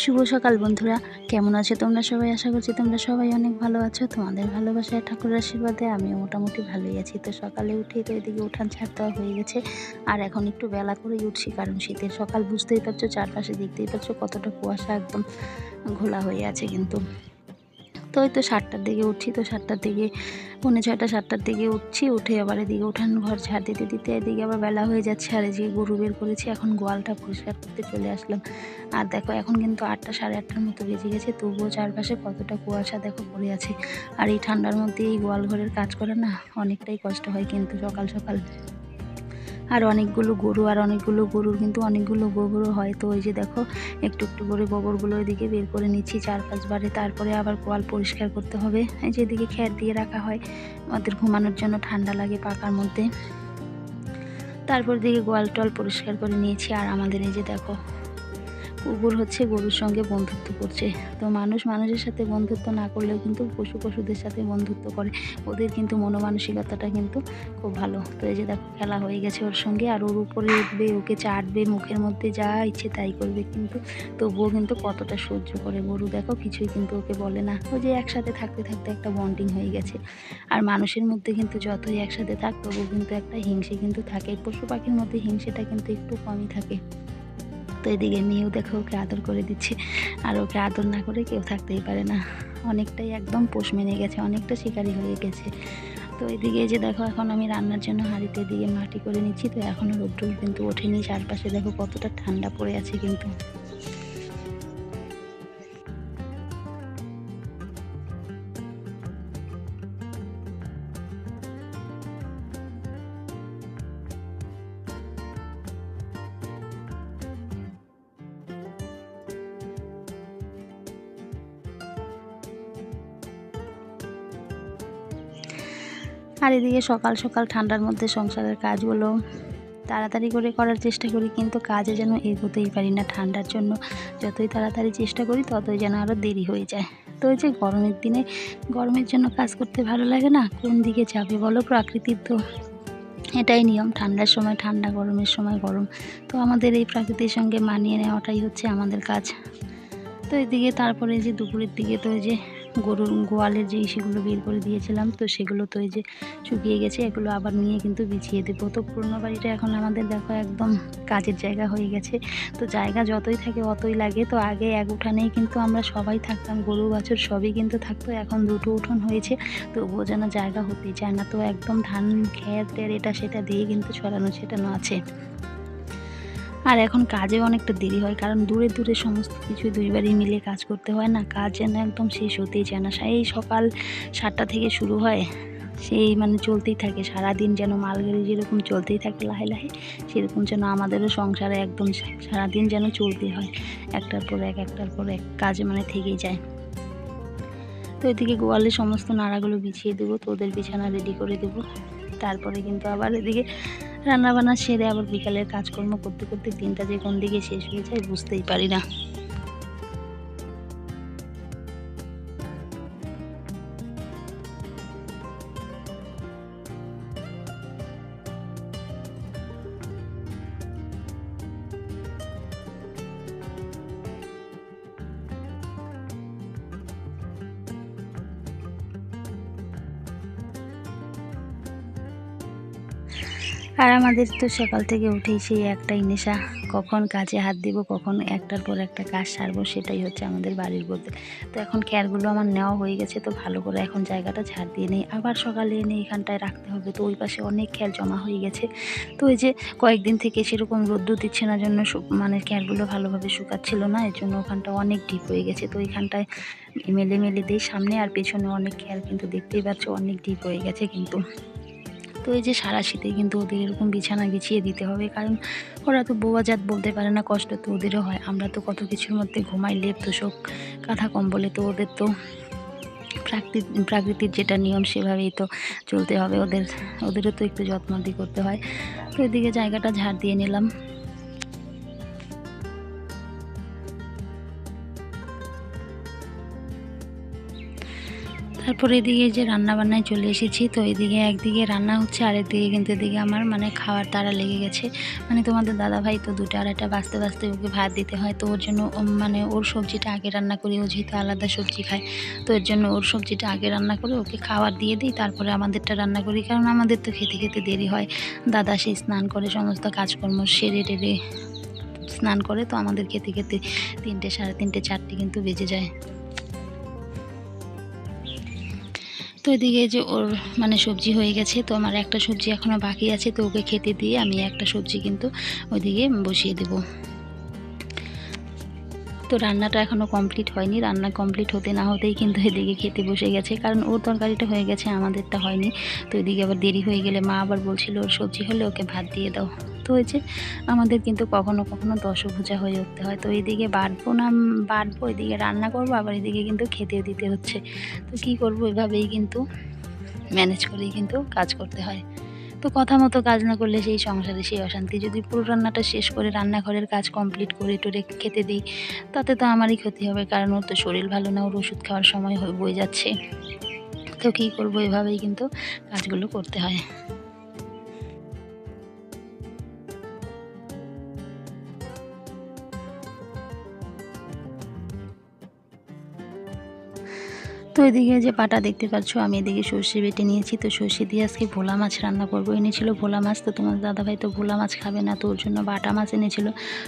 শুভ সকাল বন্ধুরা। কেমন আছো তোমরা সবাই? আশা করছি তোমরা সবাই অনেক ভালো আছো। তোমাদের ভালোবাসায়, ঠাকুরের আশীর্বাদে আমিও মোটামুটি ভালোই আছি। তো সকালে উঠেই তো এদিকে উঠান ছাড় দেওয়া হয়ে গেছে। আর এখন একটু বেলা করেই উঠছি, কারণ শীতের সকাল বুঝতেই পারছ, চারপাশে দেখতেই পাচ্ছ কতটা কুয়াশা একদম ঘোলা হয়ে আছে কিন্তু। তো ওই তো সাতটার দিকে উঠছি তো সাতটার দিকে, পৌনে ছয়টা, সাতটার দিকে উঠছি, উঠে আবার এদিকে উঠান ঘর ঝাড় দিতে দিতে এদিকে আবার বেলা হয়ে যাচ্ছে, আর এদিকে গরু বের করেছি, এখন গোয়ালটা পরিষ্কার করতে চলে আসলাম। আর দেখো এখন কিন্তু আটটা, সাড়ে আটটার মতো বেজে গেছে, তবুও চারপাশে কতটা কুয়াশা দেখো পড়ে আছে। আর এই ঠান্ডার মধ্যে এই গোয়াল ঘরের কাজ করে না অনেকটাই কষ্ট হয় কিন্তু সকাল সকাল আর অনেকগুলো গরু, আর অনেকগুলো গরুর কিন্তু অনেকগুলো গোবরও হয়। তো ওই যে দেখো, একটু একটু করে গোবরগুলো ওইদিকে বের করে নিচ্ছি চার পাঁচবারে তারপরে আবার কোয়াল পরিষ্কার করতে হবে। এই যে এদিকে খ্যার দিয়ে রাখা হয়, ওদের ঘুমানোর জন্য ঠান্ডা লাগে পাকার মধ্যে। তারপর দিকে গোয়াল টল পরিষ্কার করে নিয়েছি। আর আমাদের এই যে দেখো কুকুর হচ্ছে গরুর সঙ্গে বন্ধুত্ব করছে। তো মানুষ মানুষের সাথে বন্ধুত্ব না করলেও কিন্তু পশু পশুদের সাথে বন্ধুত্ব করে। ওদের কিন্তু মনোমানসিকতাটা কিন্তু খুব ভালো। তো এই যে দেখো, খেলা হয়ে গেছে ওর সঙ্গে আর ওর উপরে উঠবে, ওকে চাটবে, মুখের মধ্যে যা ইচ্ছে তাই করবে কিন্তু তবুও কিন্তু কতটা সহ্য করে গরু। দেখো, কিছুই কিন্তু ওকে বলে না। ও যে একসাথে থাকতে থাকতে একটা বন্ডিং হয়ে গেছে। আর মানুষের মধ্যে কিন্তু যতই একসাথে থাক, তবুও কিন্তু একটা হিংসে কিন্তু থাকে। পশু পাখির মধ্যে হিংসেটা কিন্তু একটু কমই থাকে। তো এদিকে মেয়েও দেখো ওকে আদর করে দিচ্ছে। আর ওকে আদর না করে কেউ থাকতেই পারে না। অনেকটাই একদম পোষ মেনে গেছে, অনেকটা শিকারি হয়ে গেছে। তো এদিকে যে দেখো, এখন আমি রান্নার জন্য হাঁড়িতে দিয়ে মাটি করে নিচ্ছি। তো এখনও রোদ্দুর কিন্তু ওঠেনি। চারপাশে দেখো কতটা ঠান্ডা পড়ে আছে কিন্তু। আর এদিকে সকাল সকাল ঠান্ডার মধ্যে সংসারের কাজগুলো তাড়াতাড়ি করে করার চেষ্টা করি, কিন্তু কাজে যেন এগোতেই পারি না। ঠান্ডার জন্য যতই তাড়াতাড়ি চেষ্টা করি, ততই যেন আরও দেরি হয়ে যায়। তো ওই যে গরমের দিনে, গরমের জন্য কাজ করতে ভালো লাগে না? কোন দিকে যাবে বলো প্রকৃতির তো। এটাই নিয়ম, ঠান্ডার সময় ঠান্ডা, গরমের সময় গরম। তো আমাদের এই প্রকৃতির সঙ্গে মানিয়ে নেওয়াটাই হচ্ছে আমাদের কাজ। তো এদিকে তারপরে যে দুপুরের দিকে তো যে গরুর গোয়ালের যে ইসেগুলো বের করে দিয়েছিলাম, তো সেগুলো তো এই যে শুকিয়ে গেছে, এগুলো আবার নিয়ে কিন্তু বিছিয়ে দেবো। তো পুরনো বাড়িটা এখন আমাদের দেখো একদম কাজের জায়গা হয়ে গেছে। তো জায়গা যতই থাকে অতই লাগে। তো আগে এক উঠানেই কিন্তু আমরা সবাই থাকতাম, গরু, বাছুর সবই কিন্তু থাকতো। এখন দুটো উঠোন হয়েছে, তবুও যেন জায়গা হতেই চায় না। তো একদম ধান টের এটা সেটা দিয়ে কিন্তু ছড়ানো, ছেটানো আছে। আর এখন কাজেও অনেকটা দেরি হয়, কারণ দূরে দূরে সমস্ত কিছু দুইবারই মিলে কাজ করতে হয় না, কাজ যেন একদম শেষ হতেই চায় না। সেই সকাল সাতটা থেকে শুরু হয়, সেই মানে চলতেই থাকে, সারাদিন যেন মালগাড়ি যেরকম চলতেই থাকে লাহে লাহে, সেরকম যেন আমাদেরও সংসারে একদম সারাদিন যেন চলতেই হয়, একটার পর এক, একটার পর এক কাজে মানে থেকেই যায়। তো এদিকে গোয়ালে সমস্ত নাড়াগুলো বিছিয়ে দেবো তো ওদের বিছানা রেডি করে দেবো, তারপরে কিন্তু আবার এদিকে রান্নাবান্না সেরে আবার বিকালের কাজকর্ম করতে করতে দিনটা যে কোন দিকে শেষ হয়ে যায় বুঝতেই পারি না। আর আমাদের তো সকাল থেকে উঠেই সেই একটাই নেশা, কখন কাজে হাত দিব, কখন একটার পর একটা কাজ সারবো, সেটাই হচ্ছে আমাদের বাড়ির বলতে। তো এখন ক্যারগুলো আমার নেওয়া হয়ে গেছে, তো ভালো করে এখন জায়গাটা ঝাড় দিয়ে নেই। আবার সকালে এনে এখানটায় রাখতে হবে, তো ওই পাশে অনেক খেয়াল জমা হয়ে গেছে। তো ওই যে কয়েকদিন থেকে সেরকম রোদ্দুর দিচ্ছে না জন্য মানে ক্যারগুলো ভালোভাবে শুকাচ্ছিল না, এর জন্য ওখানটা অনেক ডিপ হয়ে গেছে। তো ওইখানটায় মেলে মেলে দিই, সামনে আর পেছনে অনেক খেয়াল কিন্তু দেখতেই পাচ্ছ, অনেক ডিপ হয়ে গেছে কিন্তু। তো এই যে সারা শীতে কিন্তু ওদের এরকম বিছানা বিছিয়ে দিতে হবে, কারণ ওরা তো বোবাজাত বলতে পারে না, কষ্ট তো ওদেরও হয়। আমরা তো কত কিছুর মধ্যে ঘুমাই, লেপ, তোষক, কাঁথা, কম্বলে তো ওদের তো প্রাকৃতিক প্রাকৃতির যেটা নিয়ম সেভাবেই তো চলতে হবে, ওদের, ওদেরও তো একটু যত্ন করতে হয়। তো এদিকে জায়গাটা ঝাড় দিয়ে নিলাম। তারপরে এদিকে যে রান্না বান্নায় চলে এসেছি, তো এদিকে একদিকে রান্না হচ্ছে, আর একদিকে কিন্তু এদিকে আমার মানে খাওয়ার তারা লেগে গেছে। মানে তোমাদের দাদা ভাই তো দুটো আড়াইটা বাঁচতে বাঁচতে ওকে ভাত দিতে হয়, তো ওর জন্য মানে ওর সবজিটা আগে রান্না করি, ও যেহেতু আলাদা সবজি খায়, তো এর জন্য ওর সবজিটা আগে রান্না করে ওকে খাবার দিয়ে দিই, তারপরে আমাদেরটা রান্না করি, কারণ আমাদের তো খেতে খেতে দেরি হয়। দাদা সেই স্নান করে সমস্ত কাজকর্ম সেরে টেরে স্নান করে, তো আমাদের খেতে খেতে তিনটে, সাড়ে তিনটে, চারটে কিন্তু বেজে যায়। তো এদিকে যে ওর মানে সবজি হয়ে গেছে, তো আমার একটা সবজি এখনও বাকি আছে, তো ওকে খেতে দিয়ে আমি একটা সবজি কিন্তু ওইদিকে বসিয়ে দেব। তো রান্নাটা এখনও কমপ্লিট হয়নি। রান্না কমপ্লিট হতে না হতেই কিন্তু এদিকে খেতে বসে গেছে। কারণ ওর তরকারিটা হয়ে গেছে, আমাদেরটা হয়নি। তো এদিকে আবার দেরি হয়ে গেলে মা আবার বলছিল, ওর সবজি হলে ওকে ভাত দিয়ে দাও। তো হয়েছে আমাদের কিন্তু কখনো কখনো দশভূজা হয়ে উঠতে হয়। তো এইদিকে বাটবো না, বাটবো, এদিকে রান্না করব, আবার এদিকে কিন্তু খেতেও দিতে হচ্ছে। তো কী করব? এভাবেই কিন্তু ম্যানেজ করেই কিন্তু কাজ করতে হয়। তো কথা মতো কাজ না করলে সেই সংসারে সেই অশান্তি। যদি পুরো রান্নাটা শেষ করে রান্নাঘরের কাজ কমপ্লিট করে টোরে খেতে দিই, তাতে তো আমারই ক্ষতি হবে, কারণ ওর তো শরীর ভালো না, ওর ওষুধ খাওয়ার সময় হয়ে বয়ে যাচ্ছে। তো কী করব এভাবেই কিন্তু কাজগুলো করতে হয়। তো এদিকে যে পাটা দেখতে পাচ্ছ, আমি এদিকে সর্ষে বেটে নিয়েছি। তো সর্ষে দিয়ে আজকে ভোলা মাছ রান্না করব। এনেছিল ভোলা মাছ, তো তোমার দাদাভাই তো ভোলা মাছ খাবে না, তো ওর জন্য বাটা মাছ এনেছিল।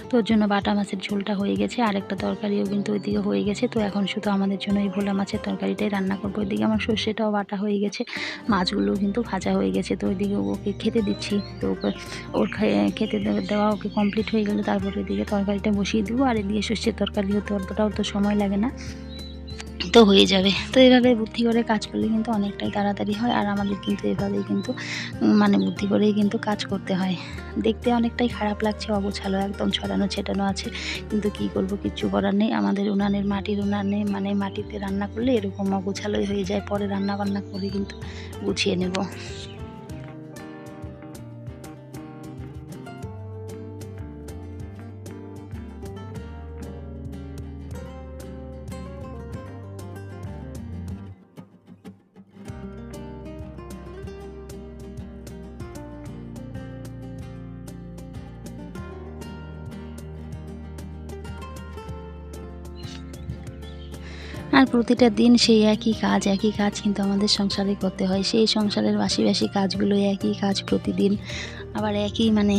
তো ওর জন্য বাটা মাছের ঝোলটা হয়ে গেছে। আরেকটা তরকারিও কিন্তু ওইদিকে হয়ে গেছে। তো এখন শুধু আমাদের জন্য এই ভোলা মাছের তরকারিটাই রান্না করব। ওইদিকে আমার সর্ষেটাও বাটা হয়ে গেছে। মাছগুলোও কিন্তু ভাজা হয়ে গেছে। তো ওইদিকে ওকে খেতে দিচ্ছি। তো ওকে, ওর খেতে দেওয়া ওকে কমপ্লিট হয়ে গেলে। তারপর এদিকে তরকারিটা বসিয়ে দেবো। আর এদিকে সর্ষের তরকারি হতে অতটাও তো সময় লাগে না। তো হয়ে যাবে। তো এভাবে বুদ্ধি করে কাজ করলে কিন্তু অনেকটাই তাড়াতাড়ি হয়, আর আমাদের কিন্তু এভাবেই কিন্তু মানে বুদ্ধি করেই কিন্তু কাজ করতে হয়। দেখতে অনেকটাই খারাপ লাগছে, অগোছালো একদম, ছড়ানো ছেটানো আছে। কিন্তু কি করব, কিচ্ছু করার নেই। আমাদের উনানের মাটির উনানে মানে মাটিতে রান্না করলে এরকম অগোছালোই হয়ে যায়। পরে রান্না বান্না করে কিন্তু গুছিয়ে নেব। আর প্রতিটা দিন সেই একই কাজ একই কাজ কিন্তু আমাদের সংসারে করতে হয়। সেই সংসারের বাসি বাসি কাজগুলো একই কাজ প্রতিদিন। আবার একই মানে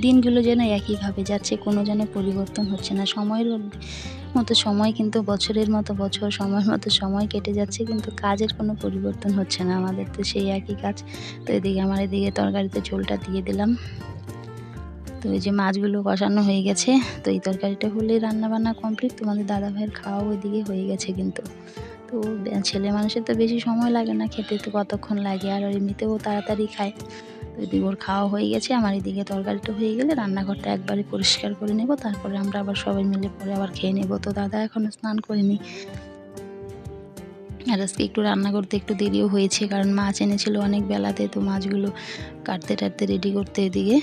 দিনগুলো যেন একইভাবে যাচ্ছে, কোনো যেন পরিবর্তন হচ্ছে না। সময়ের মতো সময় কিন্তু বছরের মতো বছর, সময়ের মতো সময় কেটে যাচ্ছে কিন্তু কাজের কোনো পরিবর্তন হচ্ছে না আমাদের। তো সেই একই কাজ। তো এদিকে আমার এদিকে তরকারিতে ঝোলটা দিয়ে দিলাম। তো এই যে মাছগুলো কষানো হয়ে গেছে, তো এই তরকারিটা হলেই রান্নাবান্না কমপ্লিট তোমাদের দাদা ভাইয়ের খাওয়া ওইদিকে হয়ে গেছে কিন্তু। তো ছেলে মানুষের তো বেশি সময় লাগে না, খেতে তো কতক্ষণ লাগে, আর এমনিতেও তাড়াতাড়ি খায়। তো এদিকে ওর খাওয়া হয়ে গেছে, আমার এদিকে তরকারিটা হয়ে গেলে রান্নাঘরটা একবারে পরিষ্কার করে নেব, তারপরে আমরা আবার সবাই মিলে পরে আবার খেয়ে নেব। তো দাদা এখনও স্নান করিনি আর আজকে একটু রান্না করতে একটু দেরিও হয়েছে, কারণ মাছ এনেছিল অনেক বেলাতে, তো মাছগুলো কাটতে টাটতে রেডি করতে এদিকে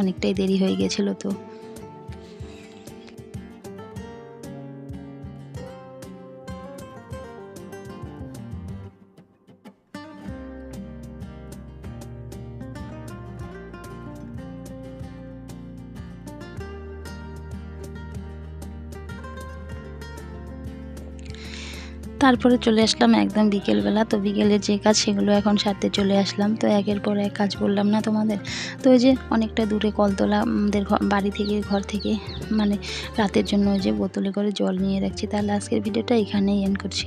অনেকটাই দেরি হয়ে গেছিল তো। তারপরে চলে আসলাম একদম বিকেলবেলা। তো বিকেলে যে কাজ সেগুলো এখন সারতে চলে আসলাম। তো একের পর এক কাজ বললাম না তোমাদের? তো ওই যে অনেকটা দূরে কলতলা, আমাদের বাড়ি থেকে, ঘর থেকে মানে রাতের জন্য ওই যে বোতলে করে জল নিয়ে রাখছি। তাহলে আজকের ভিডিওটা এখানেই এন্ড করছি।